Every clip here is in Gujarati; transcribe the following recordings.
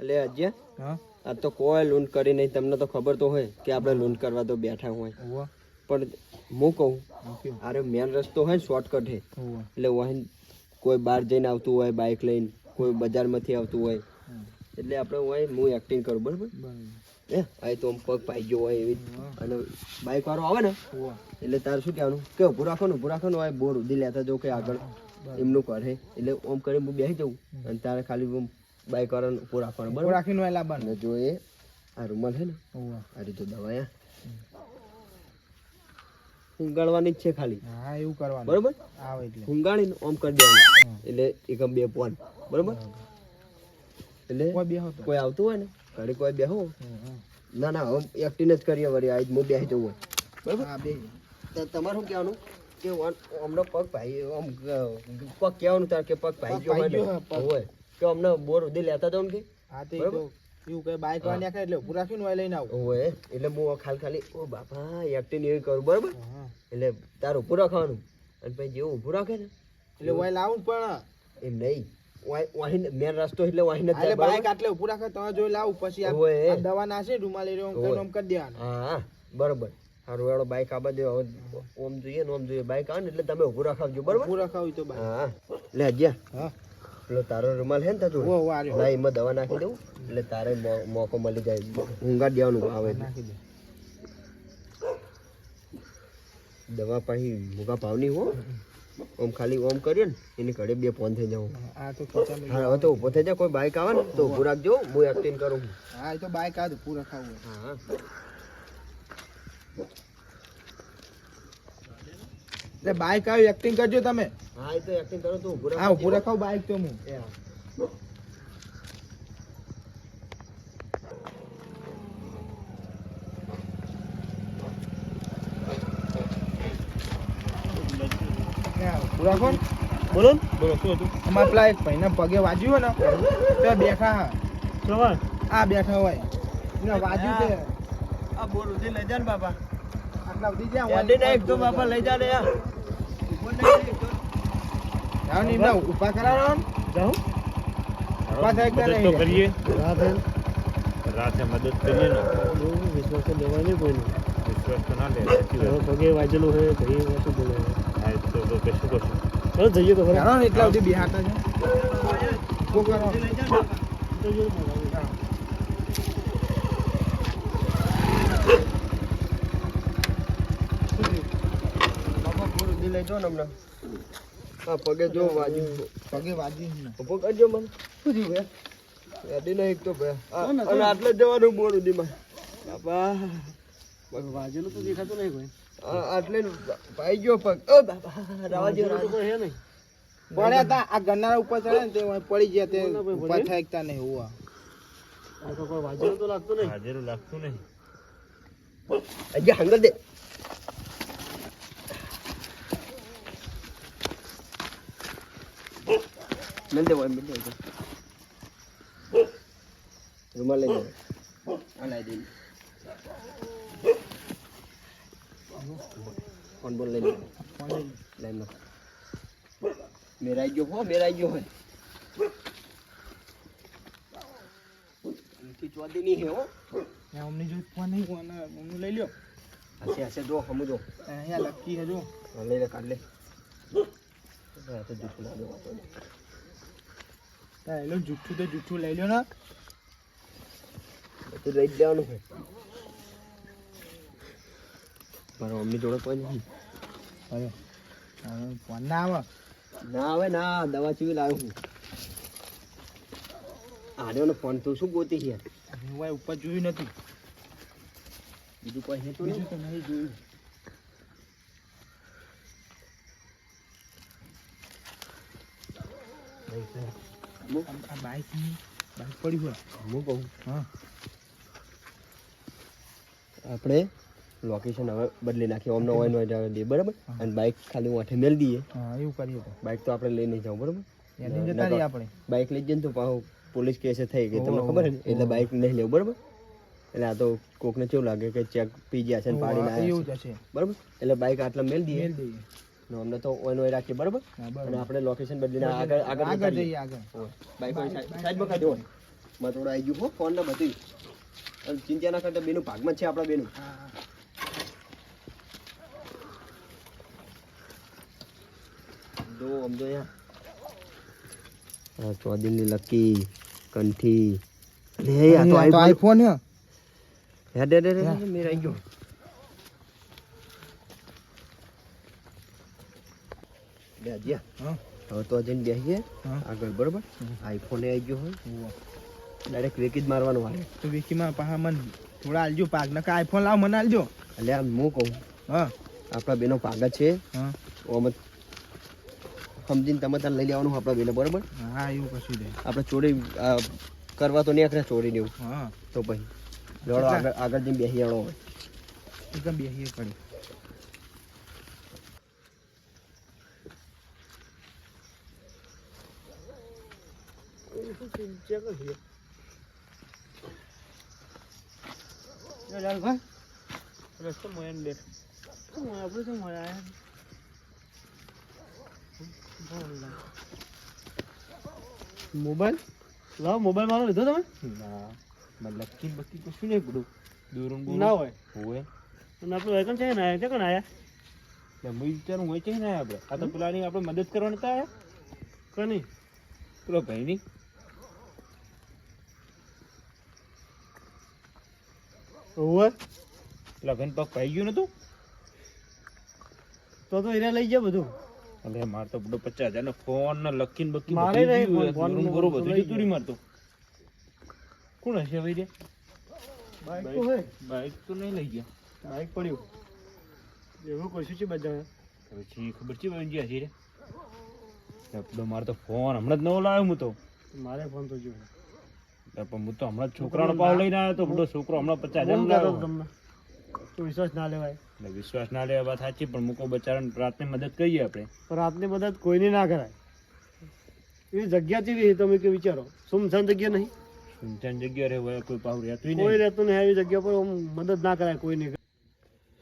એટલે અજ્યા આ તો કોઈ લોન કરી નહીં. તમને તો ખબર તો હોય કે આપણે લોન કરવા તો બેઠા હોય. પણ હું કહું અરે મેન રસ્તો હોય શોર્ટકટ હે. એટલે વાહન કોઈ બહાર જઈને આવતું હોય બાઇક લઈને કોઈ બજારમાંથી આવતું હોય. એટલે આપણે હોય હું એક્ટિંગ કરું બરાબર? એ હે? આ તો પગ પાઈ ગયો હોય એવી અને બાઇક વાળો આવે ને એટલે તારે શું કહેવાનું? કે ઉભું રાખો ને રાખો ને હોય બોર ઉધી લેતા જવું કે આગળ. એમનું કરે એટલે ઓમ કરીને હું બેસી જવું અને તારે ખાલી બાઇક વાળાને ઉપર રાખવાનું બરાબર? રાખીને વાય લાવવાનું જો એ આ રૂમાલ છે ને આ રીતે દવા આ જ છે ખાલી. હા એવું કરવાનું. બરોબર? આવે એટલે. ઊંગાડીને ઓમ કરી દેવાનું. એટલે એકમ બે પોન બરોબર? એટલે કોઈ બેહો કોઈ આવતું હોય ને ઘરે કોઈ બેહો. ના ના આમ એક્ટિંગ જ કરીએ વળી. આજ હું બેસી જવું હોય. બરોબર? તમારું શું કહેવાનું? કે હમણાં પગ ભાઈ પગ કહેવાનું તાર કે પગ ભાઈ જો હોય. કે અમને બોર સુધી લેતા તો ને કે? હા તે એવું કઈ બાઈક વાળા નાખે એટલે ઉપર રાખ્યું ને લઈને આવું. હોય એટલે હું ખાલી ખાલી ઓ બાપા એક્ટિંગ એવી કરું બરોબર? એટલે તાર ઊભું રાખવાનું. અને પછી જેવું ઊભું રાખે ને એટલે વાય લાવું પણ. એમ નહીં. વાહી- વાહી મેન રસ્તો એટલે વાહીને એટલે જાય, આટલે રાખે તમે જોઈ લાવું પછી આ દવા નાખે રૂમાલ એરો ઓમ કરી દેવાનું. હા બરોબર. સારું વાળો બાઈક આ બધે ઓમ જોઈએ ને ઓમ જોઈએ. બાઈક આવે ને એટલે તમે ઊભું રખાવજો બરોબર? રખાવું તો હા લે અજ્યા હા. પેલો તારો રૂમાલ હે ને તાર ના એમાં દવા નાખી દઉં એટલે તારે મોકો મળી જાય. ઊંઘા દેવાનું આવે દવા પાછી મૂકા ભાવની હો. ઓમ ખાલી ઓમ કર્યો ને એની ઘડે બે ફોન થઈ જાવ હા હવે તો ઊભો થઈ જાય કોઈ બાઇક આવે ને તો ઊભું રાખજો હું એક્ટિંગ કરું. હા એ તો બાઇક આવે પૂરા ખાવું હા એટલે બાઈક આવી એક્ટિંગ કરજો તમે. હા એ તો એક્ટિંગ કરો તો ઊભું હા ઊભું રખાવ બાઈક તો હું. રાખો બોલો બોલો શું હતું? અમારે પેલા એક ભાઈને પગે વાગ્યું ને તો બેઠા હા. આ બેઠા હોય. તે આ બોલ ઉધી લઈ જા ને બાપા. આટલા ના એક તો બાપા લઈ જા ને યાર ઊભો નહીં. ને ઊભા કરાવો જાઉં? ઊભા થાય કે તો કરીએ. રાધે. રાતે મદદ કરીએ ને. વિશ્વાસ તો લેવાય નહીં કોઈનો. વિશ્વાસ તો ના લે સાચી હવે પગે વાગેલું હોય ભાઈ વાંચું બોલે હા તો તો કશું કશું. ચાલો જઈએ તો ખરા એટલા સુધી બેહાતા છે. ઊભું કરો? બાપા લઈ જાઓ ને હમણાં. હા પગે જો વાજી. પગે વાજી ઊભો કરજો મને. શું થયું ભાઈ? યાદી નહીં એક તો ભાઈ. અને આટલે જવાનું બોલ ઉધીમાં બાપા. પગ વાજેલું તો દેખાતું નહીં કોઈ. આટલે પાઈ ગયો પગ. ઓ બાપા રાવાજી તો હે નહીં. પડ્યા તા આ ગન્નારા ઉપર ચડે ને તે પડી ગયા તે ઊભા થાય એકતા નહીં હોવા. આ તો કોઈ વાજેલું તો લાગતું નહીં. હાજરું લાગતું નહીં. આજે હંગર દે. મિલ દે ભાઈ મિલ દે રૂમાલ લઈ લે આ લઈ દે ફોન બોલ લઈ લે લઈ લો મેરાઈ ગયો હો મેરાઈ ગયો હોય ખીચવાતી નહીં હે હો અમને જો ફોન નહીં ફોન અમને લઈ લ્યો હશે હશે જો સમજો અહીંયા લકી હે જો લઈ લે કાઢ લે તો જૂઠું ના દેવા પડે. લો જુઠ્ઠું તો જુઠ્ઠું લઈ લો ને. બધું લઈ જ હોય મારા મમ્મી જોડે કોઈ નથી અરે ફોન ના આવે? ના આવે ના દવા ચીવી લાવ્યો હું આર્યો ને ફોન તો શું ગોતી છે? હું ભાઈ ઉપર જોયું નથી. બીજું કોઈ તો બીજું નહીં તો જોયું. હું આ- આ બાઈક બાઈક પડ્યું હોય. હું કહું. હા. આપણે લોકેશન હવે બદલી નાખીએ. ઓમ હોય નો જાવે દે બરાબર? અને બાઇક ખાલી વાંઠે મેલ દઈએ. હા એવું કરીએ તો. બાઇક તો આપણે લઈ નહીં જાવ બરાબર આપણે. બાઇક લઈ જઈએ તો પાછું પોલીસ કેસે થઈ ગઈ. તમને ખબર ને? એટલે બાઈક બાઇક નહીં લેવું બરાબર? એટલે આ તો કોકને કેવું લાગે કે ચેક પી ગયા છે ને પાડીને હા, આવ્યા છે. બરાબર? એટલે બાઇક આટલા મેલ દઈએ. મેલ દઈએ. ને અમને તો ઓન ઓય રાખીએ બરાબર? અને આપણે લોકેશન બદલીને આગળ આગળ આગળ જઈએ આગળ. હોય સાઈડ- સાઈડમાં કાઢી હોય આવી ગયું હો ફોન ને બધું અને ચિંતા ના કરતા બેનું ભાગમાં છે આપણા બેનું. જો સમજો યાર ચોદીની લકી કંઠી. લે આ તો આઈફોન હે. હેડ હેડ હેડ હેડ મેરા આવી ગયો. બે હા. હવે તો જઈને બેસીએ. આગળ બરોબર? આઈફોન આવી ગયો હોય ડાયરેક્ટ વેકી જ મારવાનું વારે તો વેકીમાં પાહા મન થોડા આલજો પાક નકા આઈફોન લાવ મને આલજો. એટલે આમ હું કહું હા. આપણા બેનો પાગત છે. હા. ઓમ સમજીને તમે તાર લઈ લેવાનું આપણા બેને બરોબર? હા એવું કશું દે આપણે ચોરી કરવા તો નહીં ચોરી દેવું હા. તો પછી. આગળ આગળ જઈને બેસી આવો હોય એકદમ બેહીએ કરી મોબાઈલ? લાવો મોબાઈલ મારો લીધો તમે? ના માં લકી બકી કશું નહીં પડું દૂર ના હોય. હોય. અને આપણું વેકન છે ને આયા ક્યાં આયા એટલે હું વિચારું હોય છે ને આપણે? આ તો પેલાની આપણે મદદ કરવાની તા કની? પેલો ભાઈની? પેલા પગ પાઈ ગયું નતું? તો તો એરા લઈ જાય બધું. અલે માર તો બધો પચાસ હજાર ફોન ને લખીને બકી મારે નહીં, ફોન- તો બધું લઈ જતું રહ્યું મારે કોણ હશે ભાઈ રે બાઈક તો હોય બાઈક તો નહીં લઈ ગયા. બાઈક પડ્યું. એવું કશું છે બધા પછી ખબર છે ભાઈ ગયા છે રે પેલો મારે તો ફોન હમણાં જ નવો લાવ્યો હું તો. મારે ફોન તો જોયો પણ હું તો હમણાં છોકરાનો પાવ લઈને આવ્યો તો બધો છોકરો હમણાં પચાસ હજાર તમને? વિશ્વાસ ના લેવાય. એટલે વિશ્વાસ ના લેવા વાત સાચી પણ મૂકો બચારાને રાતને મદદ કરીએ આપણે. પણ રાતને બધા કોઈને ના કરાય. એ જગ્યા કેવી તમે કે વિચારો. સુમસાન જગ્યા નહીં. સુમસાન જગ્યા રહે હોય કોઈ પાવ રહેતું કોઈ નહીં રહેતું નહીં એવી જગ્યા પર મદદ ના કરાય કોઈને.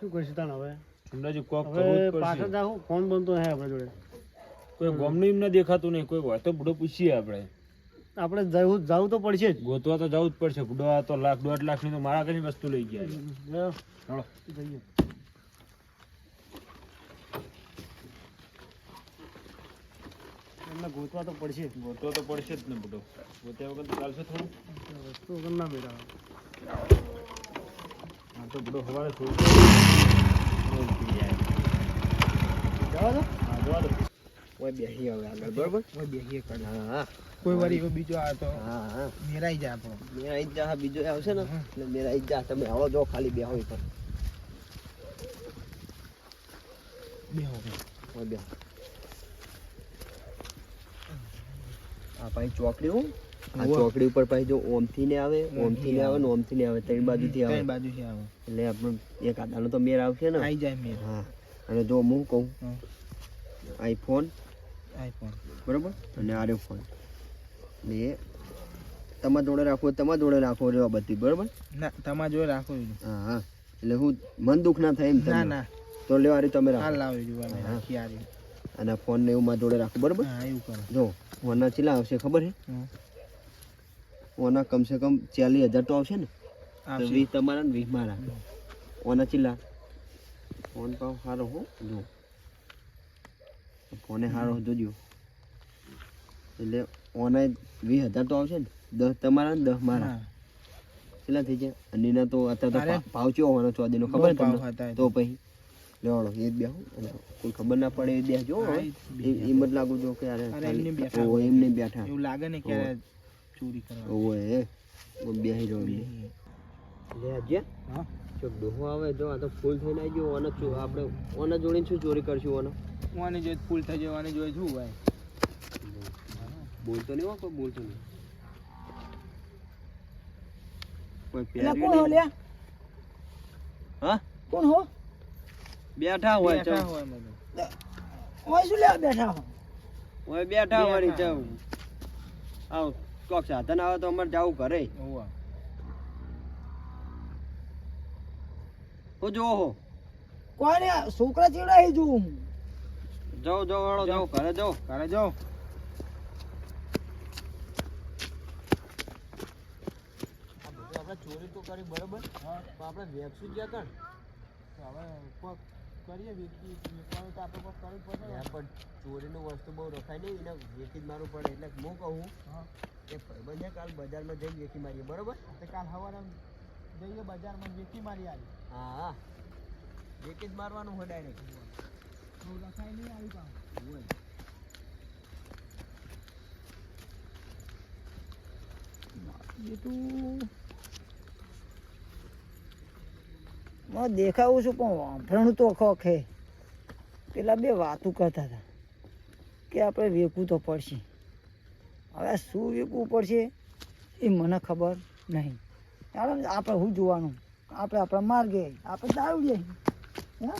શું કરશે તાન હવે? અંદાજે કોક પાછળ જાઓ ફોન બનતો હે આપણા જોડે. કોઈ ગોમનું નહીં દેખાતું નહીં કોઈ હોય તો બુડો પૂછીએ આપણે. આપણે જવું જવું તો પડશે જ. ગોતવા તો જવું જ પડશે. બુડો તો લાખ દોઢ લાખની તો મારા ઘરની વસ્તુ લઈ ગયા ચાલો. જઈએ. એમને ગોતવા તો પડશે જ. ગોતવા તો પડશે જ ને બધો. ગોત્યા વગર તો ચાલશે થોડું. વસ્તુ વગર ના મેળાવે. આ તો બધો સવારે થોડું જવા દો હા જોવા દો ઓય બેસી આવે આગળ બરોબર? કોઈ બેહીએ કરી હા હા. કોઈ વારી એવો બીજો આવે તો હા હા. મેરાઈ જાય આપણો મેરા જા બીજો આવશે ને? એટલે મેરા જા તમે આવો જો ખાલી બે હોય પર બેહો ઓય બે આ ભાઈ ચોકડી હું. આ ચોકડી ઉપર પાછી જો ઓમથી ને આવે ઓમથી ને આવે. ને ઓમથી ને આવે ત્રણ બાજુથી આવે. છે આવે. એટલે આપણે એક આદાનો તો મેર આવશે ને? આવી જાય મેર. હા. અને જો હું કહું આઈફોન આઈફોન બરોબર? અને આરે ફોન ને તમારા જોડે રાખવો તમારા જોડે રાખવો રેવા બધી બરોબર? ના તમારા જોડે રાખો હા હા. એટલે હું મન દુઃખ ના થાય એમ ના ના. તો લેવા રી તમે રાખો. લાવી મેં રાખી આરી અને ફોન ને એવું મારા જોડે રાખો બરોબર? હા એવું કરો. જો ફોનના ચેલા આવશે ખબર હે. ઓના કમસે કમ ચાલીસ હજાર તો આવશે ને. વીસ તમારા ને વીસ મારા ઓના ચેલા. ફોન પાવ સારો હો જો. ફોને સારો જોજો. એટલે ઓના વીસ હજાર તો આવશે ને દસ તમારા ને દસ મારા. કેટલા થઈ જાય અને એના તો અત્યારે તો ભાવ ચેવો હોવાનો છો બહુ ખબર તમને? તો પછી લેવાડો એ જ બેહો કોઈ ખબર ના પડે એ બે જો એમ જ લાગુ જો કે અરે એમને બેઠા. એવું લાગે ને કે ચોરી કરવા. ઓય એ હું બેસી રહ્યો લે આજે? હા. જો ડોહો આવે જો આ તો ફૂલ થઈને આવી ગયો. ઓને આપણે ઓને જોડીને શું ચોરી કરશું ઓને? હું જોઈ ફૂલ થઈ જવાની જોઈ શું ભાઈ બોલતો નહીં કોઈ બોલતો નહીં. કોઈ કોણ હો લ્યા? હા? કોણ હો? બેઠા હોય બેઠા હોય શું લ્યા બેઠા હો? હોય બેઠા વળી બેઠા. આવ કોક સાધન આવે તો અમારે જવું ઘરે. હોવે. હું જો હો. કોને છોકરા ચીવડાવી જોઉં જાઓ જાઓ વાળો જાઓ ઘરે જાઓ. ઘરે જાઓ. ચોરી તો કરી બરોબર? પણ આપણે વેચશું ક્યાં કણ હવે કોક કરીએ વેચી વેચવાનું તો આપણે કોક કરવું પડે ને. પણ ચોરીનું વસ્તુ બહુ રખાય નહીં એને વેચી જ મારવું પડે. એટલે હું કહું હા. કે ભાઈબંધ કાલ બજારમાં જઈ વેચી મારીએ બરોબર? તો કાલ સવારે જઈએ બજારમાં વેચી મારી આવી હા હા. વેચી જ મારવાનું હોય ડાયરેક્ટ. દેખાવું છું પણ વાંભરણું તો ખોખે પેલા બે વાતું કરતા હતા કે આપણે વેકવું તો પડશે. હવે શું વેકવું પડશે એ મને ખબર નહીં. આપણે શું જોવાનું? આપણે આપણા માર્ગે આપણે દારૂ જઈએ હા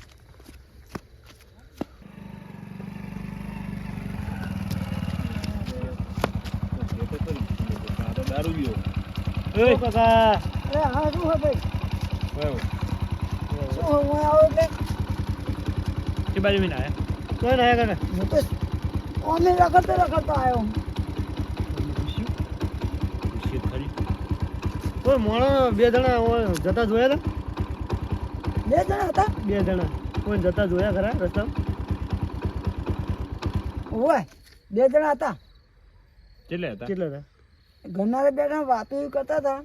આ ઓ કાકા અરે હા શું હે ભાઈ? બરાબર. શું હે હું આવો એટલે? કે બાજુ મીના આયા? કોઈ ના કાકા હું તો અમે રખડતો રખડતો આવ્યો. કોઈ મોણો બે જણા ઓય જતા જોયા હતા? બે જણા હતા? બે જણા. કોઈ જતા જોયા ખરા રસ્તા? ઓય બે જણા હતા. કેટલા હતા? કેટલા હતા? ઘરનારે બેઠા વાતો એવું કરતા હતા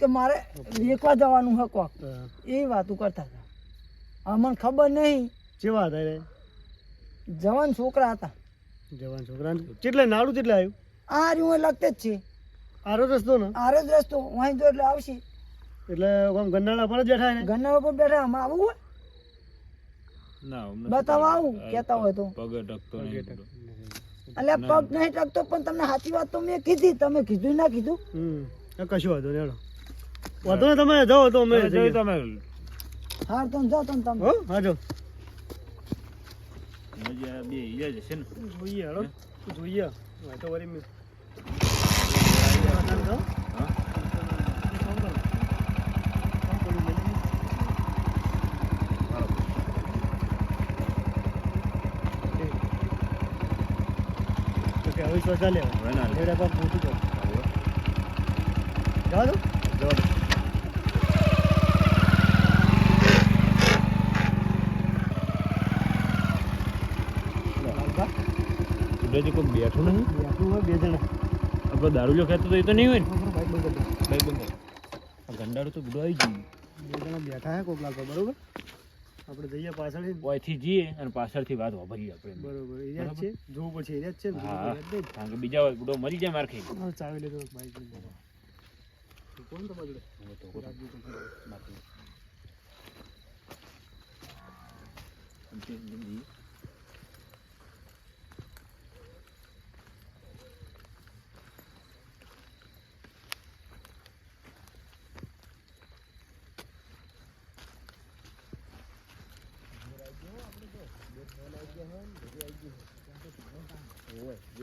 કે મારે વેકવા જવાનું હક કોક. એ વાતો કરતા હતા. અમને ખબર નહીં. કેવા હતા જવાન છોકરા હતા. જવાન છોકરા કેટલે નાડું કેટલે આવ્યું? આ રહ્યું એ લગતે જ છે. આરો રસ્તો ને? આરો જ રસ્તો. વાંઈ જો એટલે આવશે. એટલે આમ ગન્નાળા પર જ બેઠા ને ગન્નાળા પર બેઠા. આમાં આવું હોય? ના બતાવ આવું. કહેતા હોય તો. પગે ટકતો નહીં. એટલે પગ નહીં ટકતો પણ તમને સાચી વાત તો મેં કીધી. તમે કીધું ના કીધું? હમ. કશું વાંધો નહીં વાંધો નહીં તમે જાઓ તો અમે જઈ તમે હા તો જાઓ તમે તમે. હો હા જાઓ. હજી બે ઈજા જશે ને. જોઈએ હળો જોઈએ. તો વળી મેં હા? તો કે હવે શું ચાલે હવે ના લે. લેડા બાપ મોટું કર જવા દો જવા દો. કુદરતી કોઈ બેઠું નહીં બેઠું હોય બે જણા આપણો દારૂ જો કહેતો તો એ તો નહીં હોય ને ભાઈ બંધ કરી ભાઈ બંધ આ ગંડાળું તો બધું આવી ગયું બે જણા બેઠા હે કોકલા પર બરોબર આપણે જઈએ પાછળ ઓયથી જઈએ અને પાછળથી વાત વાપરીએ આપણે બરોબર એ જ છે? જોવું પડશે એ જ છે હા. કારણ કે બીજા બુડો મરી જાય મારખી. ચાવી લેતો બાઈક. કોણ તમારી જોડે?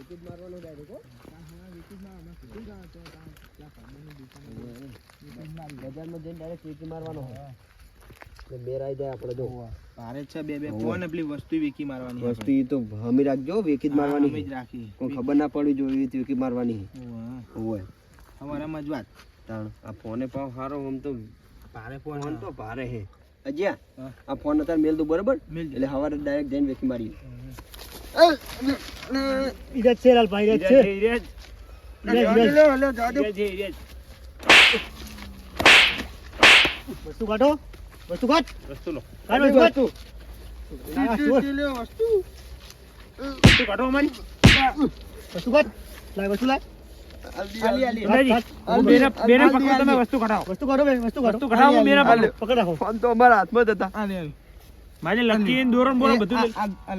વેચી મારવાનો ડાયરેક્ટ હો બજારમાં જઈને ડાયરેક્ટ વેચી મારવાનો હોય. એટલે જાય આપણે જો. ભારે છે બે બે. ફોન પેલી વસ્તુ વેકી મારવાની વસ્તુ તો હમી રાખજો વેકી જ મારવાની. રાખી કોઈ ખબર ના પડવી જોઈએ વેકી મારવાની. હોય અમારા મજવાત તાણ આ ફોને પાવ સારો આમ તો ભારે ફોન તો ભારે હે. અજ્યા. આ ફોન અત્યારે મેલ દઉં બરોબર? એટલે સવારે ડાયરેક્ટ જઈને વેકી મારી ઈરાજ છે લાલ ભાઈ ઈરાજ છે. વસ્તુ કાઢો વસ્તુ કાઢ વસ્તુ લો કાઢ વસ્તુ વસ્તુ વસ્તુ કાઢો અમારી વસ્તુ કાઢ લાય વસ્તુ લાય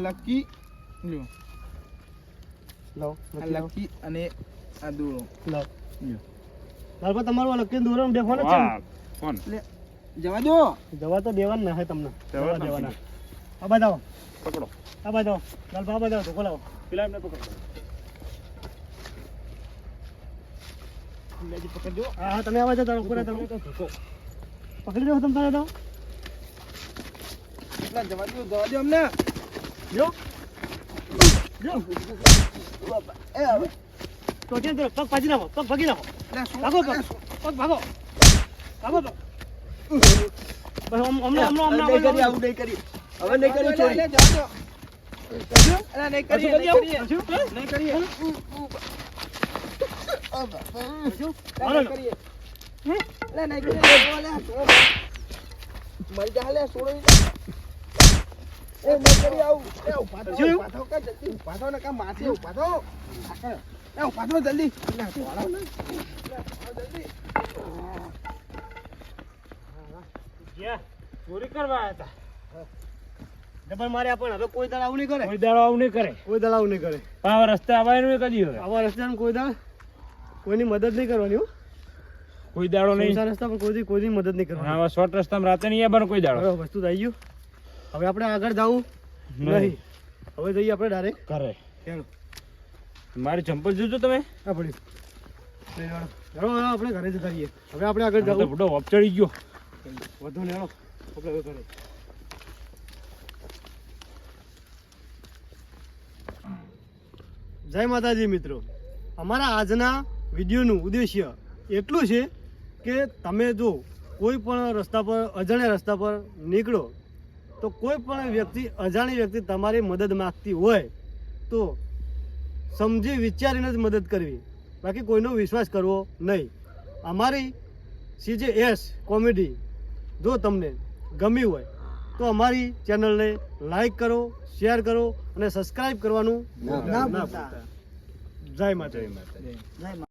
લકી લકી લ્યો. લો આ લકી અને આ દોરો. લાવો લાલપા તમારું આ લખીને દોરણ બે ફોન છે ફોન. જવા દો. જવા તો દેવાન ના હે તમને. જવા જવા દેવાના. આ બાજુ આવો પકડો. આ બાજુ આવો લાલપા આ બાજુ આવો ધોકો લાવો. પેલા એમને પકડો. પકડજો. હા હા તમે આવા જાઓ ઉપર તમે પકડી દો તમે તારે તો. એટલા જવા દો જવા દો અમને. જો ભાજી નાખો પગ ભાગી નાખો ભાગો પગ પગ ભાગો ભાગો પગ બસ. મરી જા, લે છોડો. એ, નહીં કરીએ એ, ઊભા થો, હજુ? થો, કાં જલ્દી ઊભા થો ને, કાં મારશે, ઊભા થો. એ, ઊભા થો, જલ્દી. અલ્યા, છોડો ને. જલ્દી. ગયા. ચોરી કરવા આવ્યા હતા ડબલ માર્યા પણ હવે કોઈ દાડા આવું નહીં કરે કોઈ દાડો આવું નહીં કરે કોઈ આવું નહીં કરે પણ આવા રસ્તે આવવાનું કદી હવે આવા રસ્તામાં કોઈ દાળ કોઈની મદદ નહીં કરવાની હો કોઈ દાડો નહીં રસ્તા પર કોઈ કોઈની મદદ નહીં કરવાની આવા શોર્ટ રસ્તામાં રાતે નહીં પણ કોઈ દાડો વસ્તુ થઈ ગયું હવે આપણે આગળ જવું નહીં. હવે જઈએ આપણે ડાયરેક્ટ ઘરે ચાલો. મારી ચંપલ જોજો તમે. આ પડ્યું ચાલો આપણે ઘરે જતા રહીએ. હવે આપણે આગળ જવું બુડો વપ ચડી ગયો. વધુ ને આપણે હવે ઘરે. જય માતાજી મિત્રો. અમારા આજના વિડીયોનું ઉદ્દેશ્ય એટલું છે કે તમે જો કોઈ પણ રસ્તા પર અજાણ્યા રસ્તા પર નીકળો તો કોઈ પણ વ્યક્તિ અજાણી વ્યક્તિ તમારી મદદ માગતી હોય તો સમજી વિચારીને જ મદદ કરવી. બાકી કોઈનો વિશ્વાસ કરવો નહીં. અમારી સીજે એસ કોમેડી જો તમને ગમી હોય તો અમારી ચેનલને લાઈક કરો શેર કરો અને સબસ્ક્રાઈબ કરવાનું ના ભૂલતા. જય માતા જય મા